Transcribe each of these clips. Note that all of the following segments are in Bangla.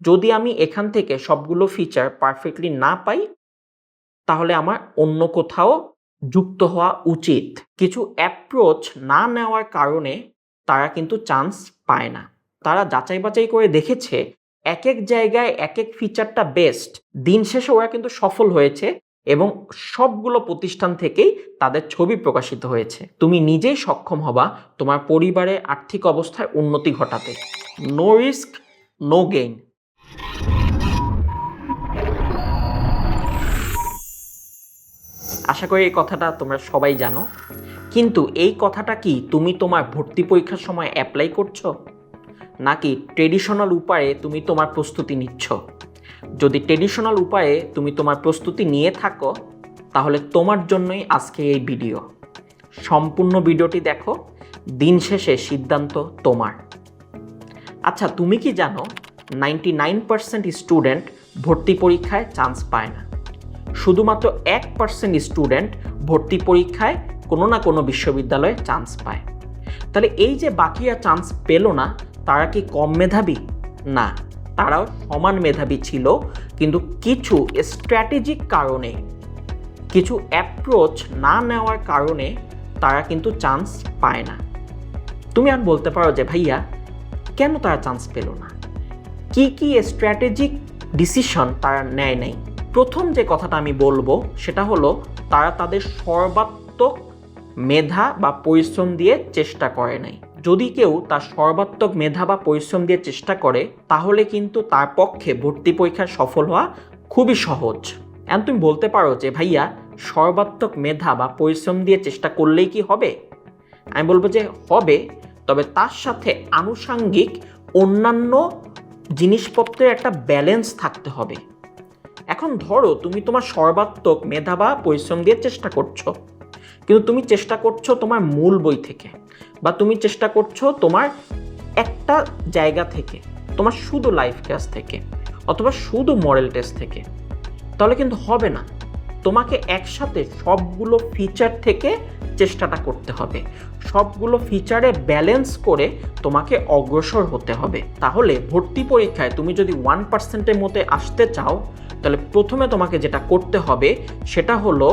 যদি আমি এখান থেকে সবগুলো ফিচার পারফেক্টলি না পাই, তাহলে আমার অন্য কোথাও যুক্ত হওয়া উচিত। কিছু অ্যাপ্রোচ না নেওয়ার কারণে তারা কিন্তু চান্স পায় না। তারা যাচাই বাছাই করে দেখেছে এক এক জায়গায় এক এক ফিচারটা বেস্ট দিন শেষে ওরা কিন্তু সফল হয়েছে এবং সবগুলো প্রতিষ্ঠান থেকেই তাদের ছবি প্রকাশিত হয়েছে। তুমি নিজেই সক্ষম হবা তোমার পরিবারের আর্থিক অবস্থার উন্নতি ঘটাতে। নো রিস্ক নো গেইন আশা করি এই কথাটা তোমরা সবাই জানো। কিন্তু এই কথাটা কি তুমি তোমার ভর্তি পরীক্ষার সময় অ্যাপ্লাই করছ? নাকি ট্রেডিশনাল উপায়ে তুমি তোমার প্রস্তুতি নিচ্ছ? যদি ট্রেডিশনাল উপায়ে তুমি তোমার প্রস্তুতি নিয়ে থাকো, তাহলে তোমার জন্যই আজকে এই ভিডিও সম্পূর্ণ ভিডিওটি দেখো, দিন শেষে সিদ্ধান্ত তোমার। আচ্ছা তুমি কি জানো নাইনটি নাইন পার্সেন্ট স্টুডেন্ট ভর্তি পরীক্ষায় চান্স পায় না। শুধুমাত্র এক পার্সেন্ট স্টুডেন্ট ভর্তি পরীক্ষায় কোনো না কোনো বিশ্ববিদ্যালয়ে চান্স পায়। তাহলে এই যে বাকিরা চান্স পেল না, তারা কি কম মেধাবী? না, তারাও সমান মেধাবী ছিল, কিন্তু কিছু স্ট্র্যাটেজিক কারণে, কিছু অ্যাপ্রোচ না নেওয়ার কারণে তারা কিন্তু চান্স পায় না। তুমি আর বলতে পারো যে, ভাইয়া, কেন তারা চান্স পেল না? কি কি স্ট্র্যাটেজিক ডিসিশন তারা নেয় নাই? প্রথম যে কথাটা আমি বলব, সেটা হলো তারা তাদের সর্বাত্মক মেধা বা পরিশ্রম দিয়ে চেষ্টা করে নাই। যদি কেউ তার সর্বাত্মক মেধা বা পরিশ্রম দিয়ে চেষ্টা করে, তাহলে কিন্তু তার পক্ষে ভর্তি পরীক্ষায় সফল হওয়া খুবই সহজ। এখন তুমি বলতে পারো যে, ভাইয়া, সর্বাত্মক মেধা বা পরিশ্রম দিয়ে চেষ্টা করলেই কি হবে? আমি বলব যে, হবে। তবে তার সাথে আনুষাঙ্গিক অন্যান্য জিনিসপত্রের একটা ব্যালেন্স থাকতে হবে। এখন ধরো তুমি তোমার সর্বাত্মক মেধা বা পরিশ্রম দিয়ে চেষ্টা করছ। কিন্তু তুমি চেষ্টা করছ তোমার মূল বই থেকে বা তুমি চেষ্টা করছ তোমার একটা জায়গা থেকে, তোমার শুধু লাইফ ক্লাস থেকে অথবা শুধু মডেল টেস্ট থেকে। তাহলে কিন্তু হবে না। তোমাকে একসাথে সবগুলো ফিচার থেকে চেষ্টাটা করতে হবে। সবগুলো ফিচারে ব্যালেন্স করে তোমাকে অগ্রসর হতে হবে। তাহলে ভর্তি পরীক্ষায় তুমি যদি ওয়ান পার্সেন্টের মধ্যে আসতে চাও, তাহলে প্রথমে তোমাকে যেটা করতে হবে, সেটা হলো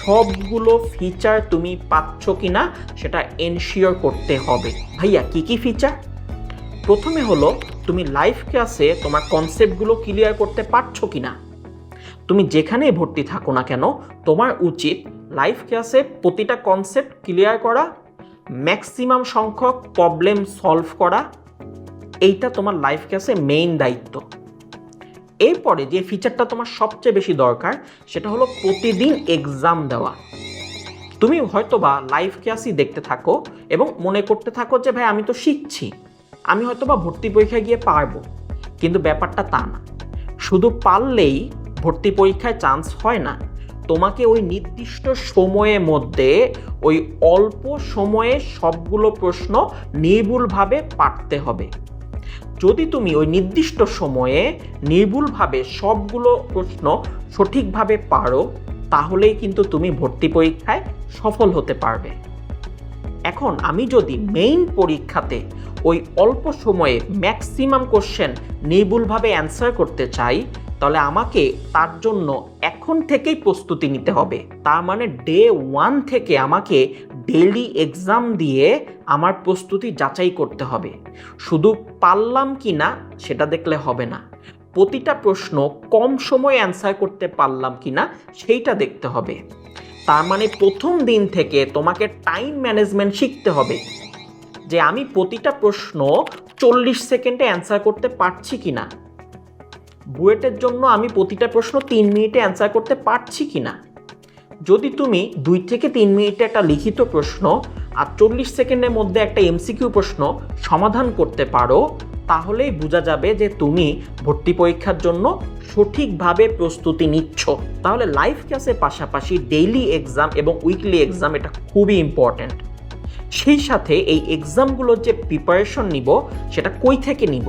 সবগুলো ফিচার তুমি পাচ্ছ কি না সেটা এনশিওর করতে হবে। ভাইয়া, কি কি ফিচার প্রথমে হলো তুমি লাইভ ক্লাসে তোমার কনসেপ্টগুলো ক্লিয়ার করতে পারছ কিনা? তুমি যেখানেই ভর্তি থাকো না কেন, তোমার উচিত লাইফ ক্লাসে প্রতিটা কনসেপ্ট ক্লিয়ার করা ম্যাক্সিমাম সংখ্যক প্রবলেম সলভ করা, এইটা তোমার লাইফ ক্লাসে মেইন দায়িত্ব। এরপরে যে ফিচারটা তোমার সবচেয়ে বেশি দরকার, সেটা হলো প্রতিদিন এক্সাম দেওয়া। তুমি হয়তোবা লাইভ ক্লাসই দেখতে থাকো এবং মনে করতে থাকো যে, ভাই, আমি তো শিখছি। আমি হয়তোবা ভর্তি পরীক্ষায় গিয়ে পারব। কিন্তু ব্যাপারটা তা না। শুধু পারলেই ভর্তি পরীক্ষায় চান্স হয় না। তোমাকে ওই নির্দিষ্ট সময়ের মধ্যে, ওই অল্প সময়ে সবগুলো প্রশ্ন নির্ভুলভাবে পারতে হবে। যদি তুমি ওই নির্দিষ্ট সময়ে নির্ভুলভাবে সবগুলো প্রশ্ন সঠিকভাবে পারো, তাহলেই কিন্তু তুমি ভর্তি পরীক্ষায় সফল হতে পারবে। এখন আমি যদি মেইন পরীক্ষাতে ওই অল্প সময়ে ম্যাক্সিমাম কোশ্চেন নির্ভুলভাবে অ্যান্সার করতে চাই তাহলে আমাকে তার জন্য এখন থেকেই প্রস্তুতি নিতে হবে। তার মানে ডে ওয়ান থেকে আমাকে ডেলি এক্সাম দিয়ে আমার প্রস্তুতি যাচাই করতে হবে। শুধু পারলাম কি না সেটা দেখলে হবে না। প্রতিটা প্রশ্ন কম সময়ে অ্যান্সার করতে পারলাম কি না সেইটা দেখতে হবে। তার মানে প্রথম দিন থেকে তোমাকে টাইম ম্যানেজমেন্ট শিখতে হবে। যে আমি প্রতিটা প্রশ্ন চল্লিশ সেকেন্ডে অ্যান্সার করতে পারছি কি না। বুয়েটের জন্য আমি প্রতিটা প্রশ্ন তিন মিনিটে অ্যান্সার করতে পারছি কি না যদি তুমি দুই থেকে তিন মিনিটে একটা লিখিত প্রশ্ন আর চল্লিশ সেকেন্ডের মধ্যে একটা এমসিকিউ প্রশ্ন সমাধান করতে পারো, তাহলেই বোঝা যাবে যে তুমি ভর্তি পরীক্ষার জন্য সঠিকভাবে প্রস্তুতি নিচ্ছ। তাহলে লাইভ ক্লাসের পাশাপাশি ডেইলি এক্সাম এবং উইকলি এক্সাম এটা খুবই ইম্পর্ট্যান্ট সেই সাথে এই এক্সামগুলোর যে প্রিপারেশন নিব, সেটা কই থেকে নিব?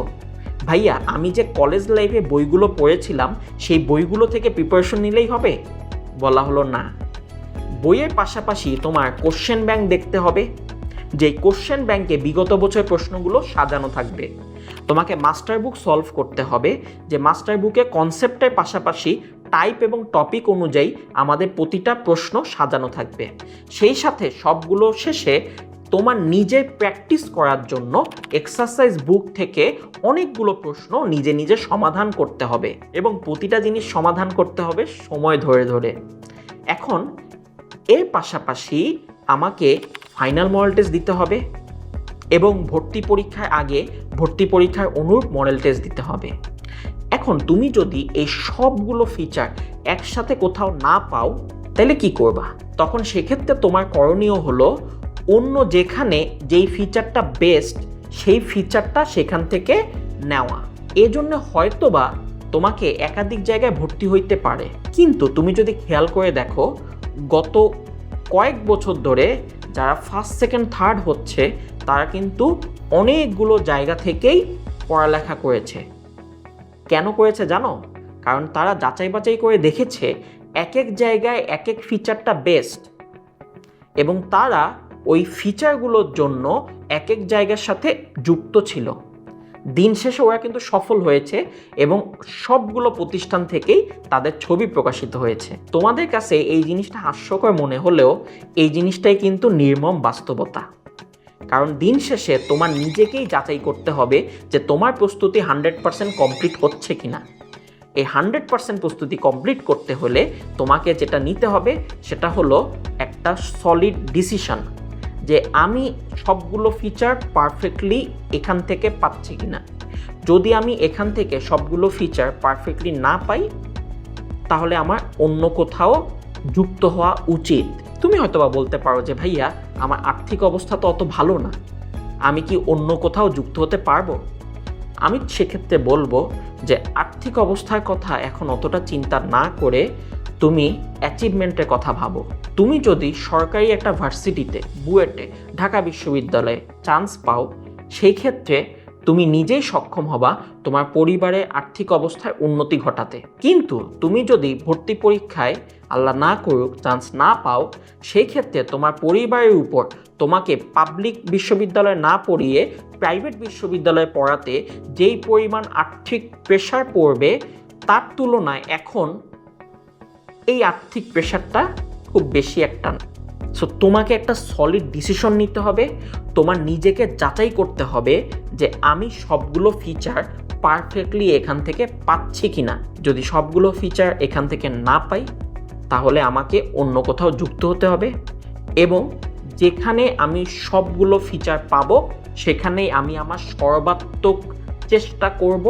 ভাইয়া, আমি যে কলেজ লাইফে বইগুলো পড়েছিলাম, সেই বইগুলো থেকে প্রিপারেশন নিলেই হবে? বলা হলো না। বইয়ের পাশাপাশি তোমার কোশ্চেন ব্যাংক দেখতে হবে যে কোশ্চেন ব্যাংকে বিগত বছরের প্রশ্নগুলো সাজানো থাকবে। তোমাকে মাস্টার বুক সলভ করতে হবে, যে মাস্টার বুকে কনসেপ্টের পাশাপাশি টাইপ এবং টপিক অনুযায়ী আমাদের প্রতিটা প্রশ্ন সাজানো থাকবে। সেই সাথে সবগুলো শেষে তোমার নিজে প্র্যাকটিস করার জন্য এক্সারসাইজ বুক থেকে অনেকগুলো প্রশ্ন নিজে নিজে সমাধান করতে হবে এবং প্রতিটা জিনিস সমাধান করতে হবে সময় ধরে ধরে। এখন, এর পাশাপাশি আমাকে ফাইনাল মডেল টেস্ট দিতে হবে এবং ভর্তি পরীক্ষার আগে ভর্তি পরীক্ষার অনুরূপ মডেল টেস্ট দিতে হবে। এখন তুমি যদি এই সবগুলো ফিচার একসাথে কোথাও না পাও, তাহলে কি করবা? তখন সেক্ষেত্রে তোমার করণীয় হলো অন্য যেখানে যেই ফিচারটা বেস্ট সেই ফিচারটা সেখান থেকে নেওয়া। এজন্য হয়তোবা তোমাকে একাধিক জায়গায় ভর্তি হইতে পারে। কিন্তু তুমি যদি খেয়াল করে দেখো, গত কয়েক বছর ধরে যারা ফার্স্ট সেকেন্ড থার্ড হচ্ছে, তারা কিন্তু অনেকগুলো জায়গা থেকেই পড়ালেখা করেছে। কেন করেছে জানো? কারণ তারা যাচাই বাছাই করে দেখেছে এক এক জায়গায় এক এক ফিচারটা বেস্ট এবং তারা ওই ফিচারগুলোর জন্য এক এক জায়গার সাথে যুক্ত ছিল। দিন শেষে ওরা কিন্তু সফল হয়েছে এবং সবগুলো প্রতিষ্ঠান থেকেই তাদের ছবি প্রকাশিত হয়েছে। তোমাদের কাছে এই জিনিসটা হাস্যকর মনে হলেও এই জিনিসটাই কিন্তু নির্মম বাস্তবতা। কারণ দিন শেষে তোমার নিজেকেই যাচাই করতে হবে যে তোমার প্রস্তুতি হান্ড্রেড পার্সেন্ট কমপ্লিট হচ্ছে কিনা। এই হান্ড্রেড পার্সেন্ট প্রস্তুতি কমপ্লিট করতে হলে তোমাকে যেটা নিতে হবে সেটা হলো একটা সলিড ডিসিশন যে আমি সবগুলো ফিচার পারফেক্টলি এখান থেকে পাচ্ছি কিনা। যদি আমি এখান থেকে সবগুলো ফিচার পারফেক্টলি না পাই, তাহলে আমার অন্য কোথাও যুক্ত হওয়া উচিত। তুমি হয়তোবা বলতে পারো যে, ভাইয়া, আমার আর্থিক অবস্থা তো অত ভালো না। আমি কি অন্য কোথাও যুক্ত হতে পারব? আমি সেক্ষেত্রে বলব যে, আর্থিক অবস্থার কথা এখন অতটা চিন্তা না করে তুমি অ্যাচিভমেন্টের কথা ভাবো। তুমি যদি সরকারি একটা ভার্সিটিতে বুয়েটে, ঢাকা বিশ্ববিদ্যালয়ে চান্স পাও, সেই ক্ষেত্রে তুমি নিজেই সক্ষম হবা তোমার পরিবারের আর্থিক অবস্থায় উন্নতি ঘটাতে। কিন্তু তুমি যদি ভর্তি পরীক্ষায় আল্লাহ না করুক চান্স না পাও, সেই ক্ষেত্রে তোমার পরিবারের উপর তোমাকে পাবলিক বিশ্ববিদ্যালয়ে না পড়িয়ে প্রাইভেট বিশ্ববিদ্যালয়ে পড়াতে যেই পরিমাণ আর্থিক প্রেশার পড়বে, তার তুলনায় এখন এই আর্থিক প্রেশারটা খুব বেশি একটা না। সো তোমাকে একটা সলিড ডিসিশন নিতে হবে, তোমার নিজেকে যাচাই করতে হবে যে আমি সবগুলো ফিচার পারফেক্টলি এখান থেকে পাচ্ছি কি না যদি সবগুলো ফিচার এখান থেকে না পাই, তাহলে আমাকে অন্য কোথাও যুক্ত হতে হবে এবং যেখানে আমি সবগুলো ফিচার পাবো, সেখানেই আমি আমার সর্বাত্মক চেষ্টা করব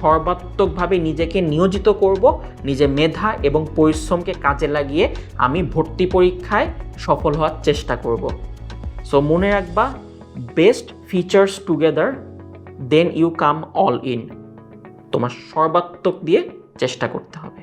সর্বাত্মকভাবে নিজেকে নিয়োজিত করব নিজের মেধা এবং পরিশ্রমকে কাজে লাগিয়ে আমি ভর্তি পরীক্ষায় সফল হওয়ার চেষ্টা করব। সো মনে রাখবা best features together then you come all in তোমার সর্বাত্মক দিয়ে চেষ্টা করতে হবে।